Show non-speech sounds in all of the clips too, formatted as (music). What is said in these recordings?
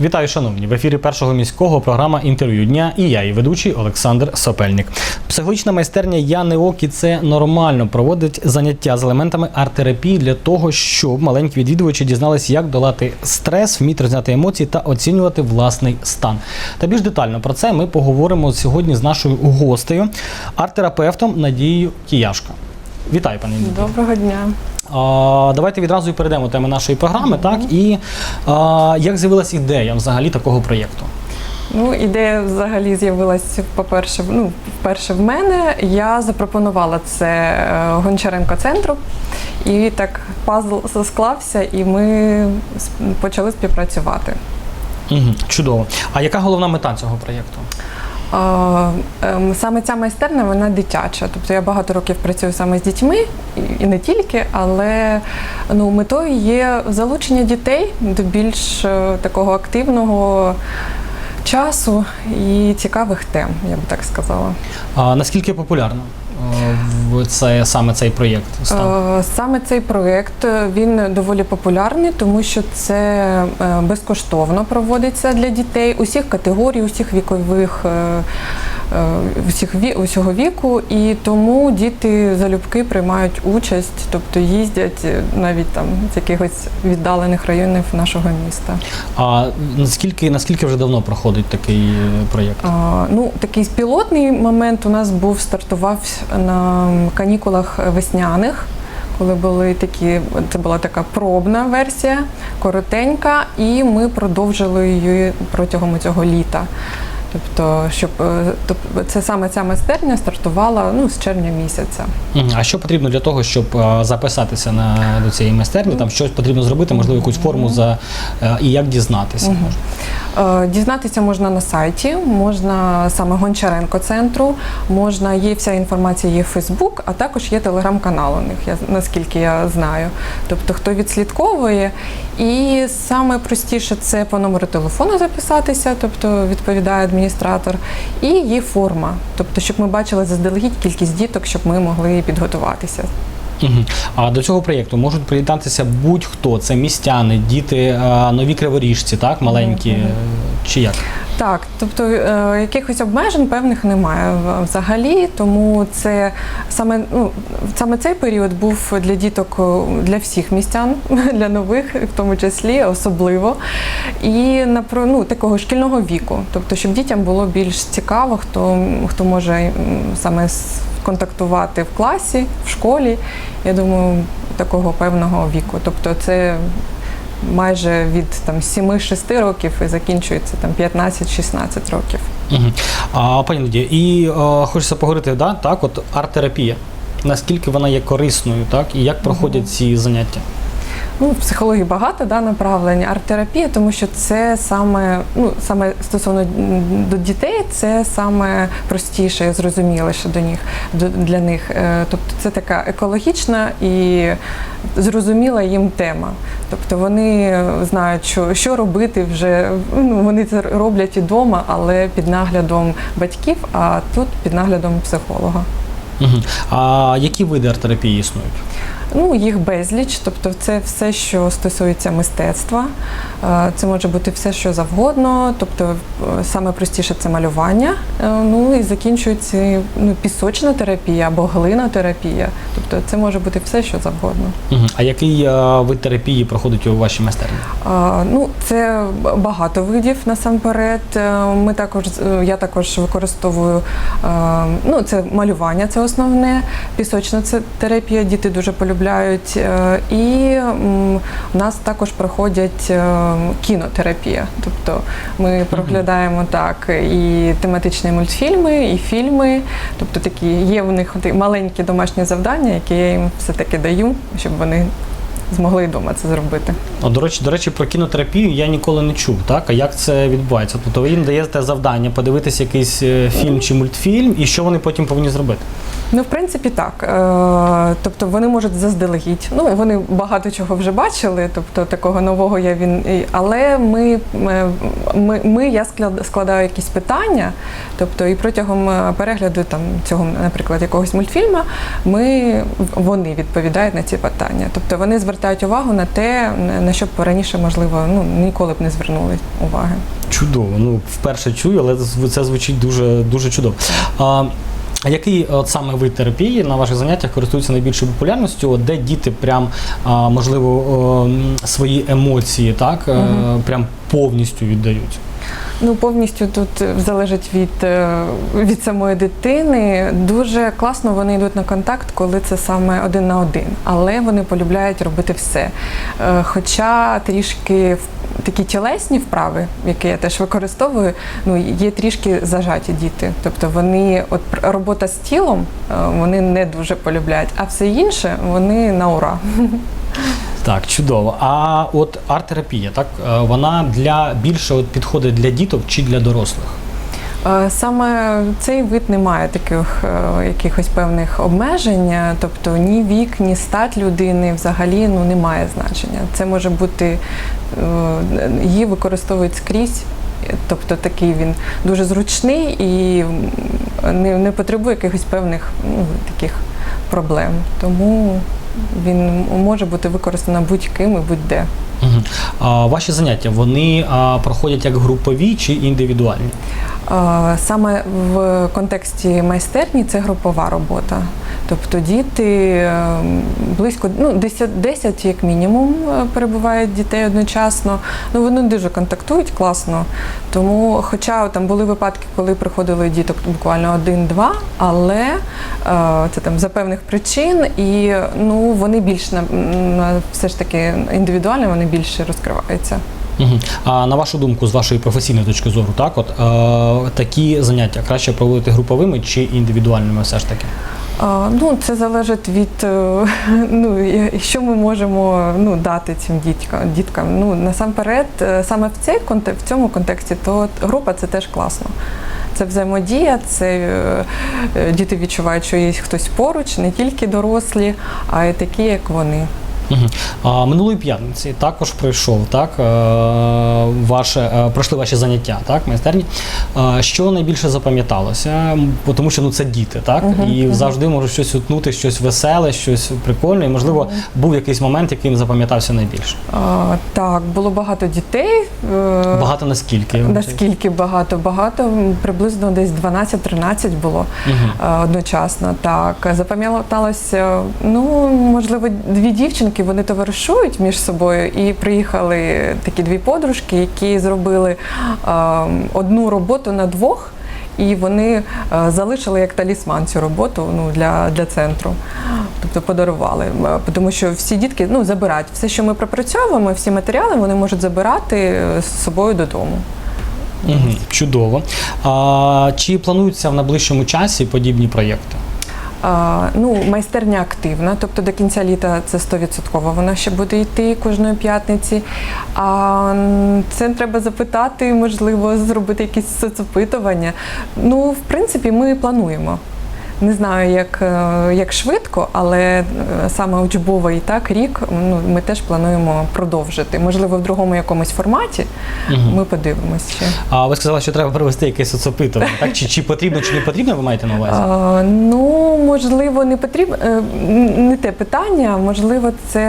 Вітаю, шановні! В ефірі першого міського програма інтерв'ю дня і я, і ведучий Олександр Сопельник. Психологічна майстерня Яни Окі це нормально проводить заняття з елементами арт-терапії для того, щоб маленькі відвідувачі дізналися, як долати стрес, вміти розняти емоції та оцінювати власний стан. Та більш детально про це ми поговоримо сьогодні з нашою гостею, арт-терапевтом Надією Кіяшко. Вітаю, Надію. Доброго дня. Давайте відразу і перейдемо до теми нашої програми. Так і як з'явилась ідея взагалі такого проєкту? Ну, ідея взагалі з'явилася, по-перше, ну, вперше в мене. Я запропонувала це е, Гончаренко центру, і так пазл склався, і ми почали співпрацювати. Угу, чудово. А яка головна мета цього проєкту? Ем, Саме ця майстерня вона дитяча. Тобто я багато років працюю саме з дітьми і- не тільки, але ну, метою є залучення дітей до більш е, такого активного часу і цікавих тем, я би так сказала. А, наскільки популярно е, це саме цей проєкт? Е, Саме цей проєкт е, він доволі популярний, тому що це е, безкоштовно проводиться для дітей усіх категорій, усіх вікових. Е, е, Усіх ві, усього віку, і тому діти залюбки приймають участь, тобто їздять е, навіть там з якихось віддалених районів нашого міста. А наскільки наскільки вже давно проходить такий е, проєкт? А, ну, такий пілотний момент у нас був стартував на канікулах весняних. Коли були такі, це була така пробна версія, коротенька, і ми продовжили її протягом цього літа. Тобто, щоб е, тоб- це саме ця майстерня стартувала ну, з червня місяця. А що потрібно для того, щоб е, записатися на до цієї майстерні? Там щось потрібно зробити, можливо, якусь форму за е, і як дізнатися? Е, Дізнатися можна на сайті, можна саме Гончаренко центру, можна є вся інформація є в Фейсбук, а також є телеграм-канал у них, я, наскільки я знаю. Тобто, хто відслідковує. І саме простіше це по номеру телефону записатися, тобто відповідає адміністратор, і її форма, тобто, щоб ми бачили заздалегідь кількість діток, щоб ми могли підготуватися. А до цього проєкту можуть приєднатися будь-хто. Це містяни, діти, нові криворіжці, так, маленькі, чи як? Так, тобто е, якихось обмежень певних немає взагалі, тому це саме ну саме цей період був для діток для всіх містян, (laughs) для нових, в тому числі особливо, і на ну, такого шкільного віку. Тобто, щоб дітям було більш цікаво, хто хто може саме контактувати в класі, в школі. Я думаю, такого певного віку. Тобто, це майже від там 7-6 років і закінчується там 15-16 років. Угу. А пані Надія, і а, хочеться поговорити, да, так, от арт-терапія. Наскільки вона є корисною, так, і як проходять ці заняття? Ну, в психології багато да, направлень, арт-терапія, тому що це саме, ну, саме стосовно до дітей, це саме простіше і зрозуміліше до них, для них. Е, Тобто це така екологічна і зрозуміла їм тема. Тобто вони знають, що, що робити вже. Ну, вони це роблять і вдома, але під наглядом батьків, а тут під наглядом психолога. А які види арт-терапії існують? Ну, їх безліч, тобто це все, що стосується мистецтва. Е, Це може бути все, що завгодно. Тобто, е, саме простіше це малювання. Е, Ну і закінчується ну, пісочна терапія або глинотерапія. Тобто це може бути все, що завгодно. Угу. А який вид терапії проходить у вашій майстерні? А, Ну, це багато видів насамперед. Ми також я також використовую ну, це малювання, це основне. Пісочна це терапія, діти дуже полюбляють. Е, І в у нас також проходять е, кінотерапія. Тобто ми проглядаємо так і тематичні мультфільми, і фільми. Тобто такі є в них маленькі домашні завдання, які я їм все-таки даю, щоб вони змогли вдома це зробити. О, до речі, до речі, про кінотерапію я ніколи не чув. Так, а як це відбувається? Тобто ви їм даєте завдання подивитися якийсь е, фільм чи мультфільм, і що вони потім повинні зробити? Ну, в принципі, так. Е, Тобто вони можуть заздалегідь. Ну, вони багато чого вже бачили, тобто такого нового я він. Але ми, ми, ми, ми я склад- складаю якісь питання, тобто і протягом е, перегляду там цього, наприклад, якогось мультфільму, ми вони відповідають на ці питання. Тобто вони звертаються звертають увагу на те, на що б раніше, можливо, ну ніколи б не звернули уваги. Чудово. Ну, вперше чую, але це звучить дуже, дуже чудово. А, який от саме вид терапії на ваших заняттях користується найбільшою популярністю, от де діти прям можливо свої емоції, так е, прям повністю віддають? Ну, повністю тут е, залежить від, е, від самої дитини. Дуже класно вони йдуть на контакт, коли це саме один на один. Але вони полюбляють робити все. Е, Хоча трішки такі тілесні вправи, які я теж використовую, ну є трішки зажаті діти. Тобто вони, от робота з тілом, вони не дуже полюбляють, а все інше вони на ура. (laughs) Так, чудово. А от арт-терапія, так е, вона для більше от підходить для діток чи для дорослих? Е, Саме цей вид не має таких е, якихось певних обмежень, тобто ні вік, ні стать людини взагалі ну, не має значення. Це може бути, її використовують скрізь. Тобто такий він дуже зручний і не, не потребує якихось певних ну, таких проблем. Тому він може бути використаний будь-ким і будь-де. А ваші заняття вони проходять як групові чи індивідуальні? Саме в контексті майстерні це групова робота. Тобто діти е, близько ну, 10, 10 як мінімум е, перебувають дітей одночасно. Ну вони дуже контактують класно. Тому, хоча там були випадки, коли приходили діток буквально один-два, але е, це там за певних причин, і ну вони більш все ж таки індивідуально, вони більше розкриваються. Угу. А на вашу думку, з вашої професійної точки зору, так от е, такі заняття краще проводити груповими чи індивідуальними, все ж таки? А, Ну, це залежить від е, (laughs) ну, що ми можемо ну, дати цим діткам. діткам. Ну, насамперед, е, саме в, цей, в цьому контексті, то група це теж класно. Це взаємодія, це е, діти відчувають, що є хтось поруч, не тільки дорослі, а й такі, як вони. Угу. А минулої п'ятниці також пройшов так е, ваше е, пройшли ваші заняття, так майстерні. Е, що найбільше запам'яталося? Тому що ну це діти, так Мгм, і мгм. завжди може щось утнути, щось веселе, щось прикольне. І можливо, був якийсь момент, яким запам'ятався найбільше. А, так, було багато дітей. е, Багато наскільки? Наскільки багато? Багато, приблизно десь 12-13 було. Угу. Е, одночасно. Так запам'яталося, ну можливо, дві дівчинки вони товаришують між собою, і приїхали такі дві подружки, які зробили одну роботу на двох. І вони е, залишили як талісман цю роботу ну, для, для центру, тобто подарували. Е, Тому що всі дітки ну, забирають все, що ми пропрацьовуємо, всі матеріали вони можуть забирати е, з собою додому. Угу. Чудово. А, чи плануються в найближчому часі подібні проєкти? Ну, майстерня активна, тобто до кінця літа це 100% вона ще буде йти кожної п'ятниці. А це треба запитати, можливо, зробити якісь соцопитування. Ну, в принципі, ми плануємо. Не знаю, як, е, як швидко, але е, саме учбовий так рік ну, ми теж плануємо продовжити. Можливо, в другому якомусь форматі Мгм. ми подивимось ще. А ви сказали, що треба провести якесь соцопитування, так? Чи, чи потрібно, чи не потрібно, ви маєте на увазі? А, ну, можливо, не потрібно е, не те питання. Можливо, це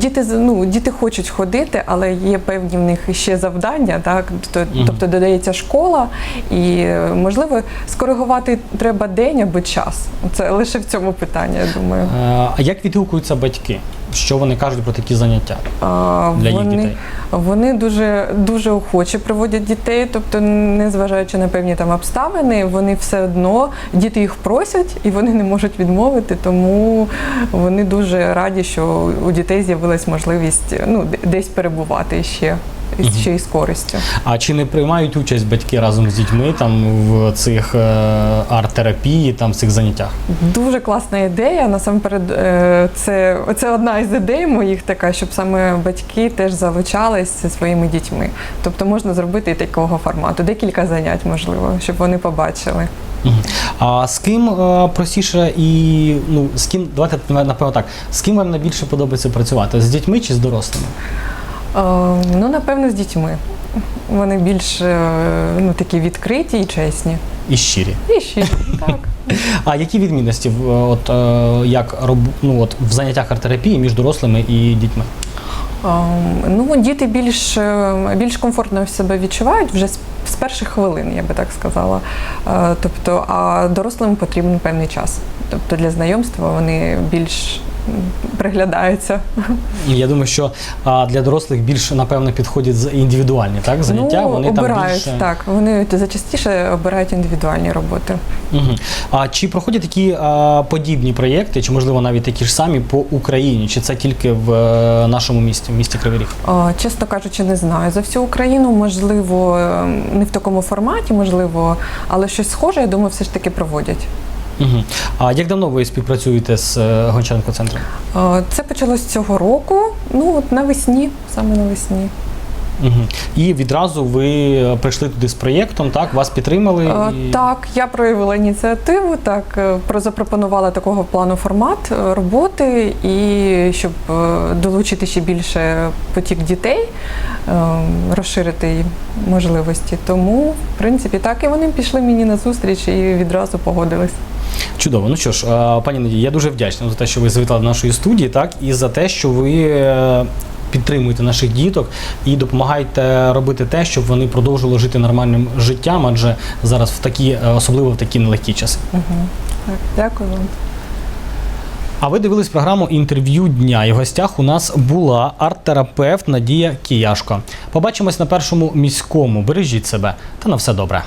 діти ну, діти хочуть ходити, але є певні в них ще завдання. Так, тобто, тобто додається школа, і можливо скоригувати треба день або час. Це лише в цьому питання, я думаю. А як відгукуються батьки? Що вони кажуть про такі заняття А, для їх дітей? Вони дуже дуже охоче приводять дітей, тобто, незважаючи на певні там обставини, вони все одно діти їх просять і вони не можуть відмовити. Тому вони дуже раді, що у дітей з'явилась можливість ну десь перебувати ще. І. Ще й з користю. А чи не приймають участь батьки разом з дітьми там в цих е, арт-терапії, там в цих заняттях? Дуже класна ідея. Насамперед, е, це, це одна із ідей моїх така, щоб саме батьки теж залучались зі своїми дітьми. Тобто можна зробити і такого формату, декілька занять, можливо, щоб вони побачили. А з ким е, простіше і ну з ким давайте напевно так, з ким вам найбільше подобається працювати? З дітьми чи з дорослими? Е, ну, напевно, з дітьми. Вони більш е, ну, такі відкриті і чесні. І щирі. І ще так. (laughs) А які відмінності в- от, е, як ну, от, в заняттях арт-терапії між дорослими і дітьми? Ем, Ну, діти більш, е, більш комфортно себе відчувають вже з, перших хвилин, я би так сказала. Е, Тобто, а дорослим потрібен певний час. Тобто для знайомства вони більш приглядаються. Я думаю, що а, для дорослих більш напевно підходять індивідуальні так, заняття. ну, Вони обирають там більше. так. Вони зачастіше обирають індивідуальні роботи. Угу. А чи проходять такі а, подібні проєкти, чи можливо навіть такі ж самі по Україні? Чи це тільки в е, нашому місті, в місті Кривий Ріг? Чесно кажучи, не знаю за всю Україну. Можливо, е, не в такому форматі, можливо, але щось схоже, я думаю, все ж таки проводять. Угу. А як давно ви співпрацюєте з е, Гончаренко центром? Е, Це почалось цього року. Ну от навесні, саме навесні. Угу. І відразу ви е, прийшли туди з проєктом, так? Вас підтримали? І... Так, я проявила ініціативу, так запропонувала такого плану формат роботи, і щоб долучити ще більше потік дітей, розширити можливості. Тому, в принципі, так і вони пішли мені на зустріч і відразу погодились. Чудово. Ну що ж, пані Надії, я дуже вдячний за те, що ви завітали до нашої студії, так, і за те, що ви е, підтримуєте наших діток і допомагаєте робити те, щоб вони продовжували жити нормальним життям, адже зараз в такі, е, особливо в такі нелегкі часи. Угу. Так, дякую вам. А ви дивились програму інтерв'ю дня. І в гостях у нас була арт-терапевт Надія Кияшко. Побачимось на першому міському. Бережіть себе та на все добре.